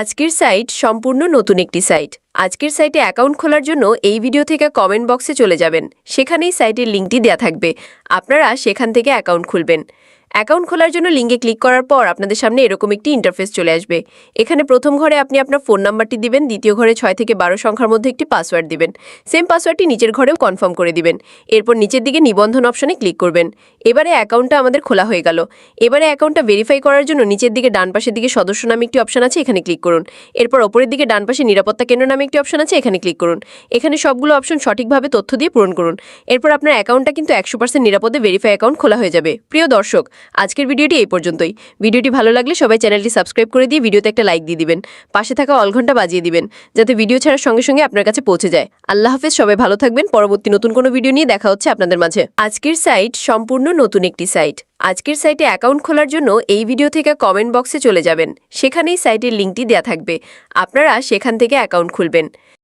আজকের সাইট সম্পূর্ণ নতুন একটি সাইট। আজকের সাইটে অ্যাকাউন্ট খোলার জন্য এই ভিডিও থেকে কমেন্ট বক্সে চলে যাবেন। সেখানেই সাইটের লিঙ্কটি দেওয়া থাকবে। আপনারা সেখান থেকে অ্যাকাউন্ট খুলবেন। অ্যাকাউন্ট খোলার জন্য লিঙ্কে ক্লিক করার পর আপনাদের সামনে এরকম একটি ইন্টারফেস চলে আসবে। এখানে প্রথম ঘরে আপনি আপনার ফোন নাম্বারটি দিবেন, দ্বিতীয় ঘরে ছয় থেকে বারো সংখ্যার মধ্যে একটি পাসওয়ার্ড দিবেন। সেম পাসওয়ার্ডটি নিচের ঘরেও কনফার্ম করে দিবেন। এরপর নিচের দিকে নিবন্ধন অপশনে ক্লিক করবেন। এবারে অ্যাকাউন্টটা আমাদের খোলা হয়ে গেল। এবারে অ্যাকাউন্টটা ভেরিফাই করার জন্য নিচের দিকে ডান পাশের দিকে সদস্য নামে একটি অপশন আছে, এখানে ক্লিক করুন। এরপর ওপরের দিকে ডান পাশে নিরাপত্তা কেন্দ্র নামে একটি অপশন আছে, এখানে ক্লিক করুন। এখানে সবগুলো অপশন সঠিকভাবে তথ্য দিয়ে পূরণ করুন। এরপর আপনার অ্যাকাউন্টটা কিন্তু একশো পার্সেন্ট নিরাপদে ভেরিফাই অ্যাকাউন্ট খোলা হয়ে যাবে। প্রিয় দর্শক আজকের ভিডিওটি এই পর্যন্তই। ভিডিওটি ভালো লাগলে সবাই চ্যানেলটি সাবস্ক্রাইব করে দিয়ে ভিডিওতে একটা লাইক দিয়ে দিবেন। পাশে থাকা অল ঘণ্টা বাজিয়ে দিবেন, যাতে ভিডিও ছাড়ার সঙ্গে সঙ্গে আপনার কাছে পৌঁছে যায়। আল্লাহ হাফেজ, সবাই ভালো থাকবেন। পরবর্তী নতুন কোনো ভিডিও নিয়ে দেখা হচ্ছে আপনাদের মাঝে। আজকের সাইট সম্পূর্ণ নতুন একটি সাইট। আজকের সাইটে অ্যাকাউন্ট খোলার জন্য এই ভিডিও থেকে কমেন্ট বক্সে চলে যাবেন। সেখানেই সাইটের লিঙ্কটি দেওয়া থাকবে। আপনারা সেখান থেকে অ্যাকাউন্ট খুলবেন।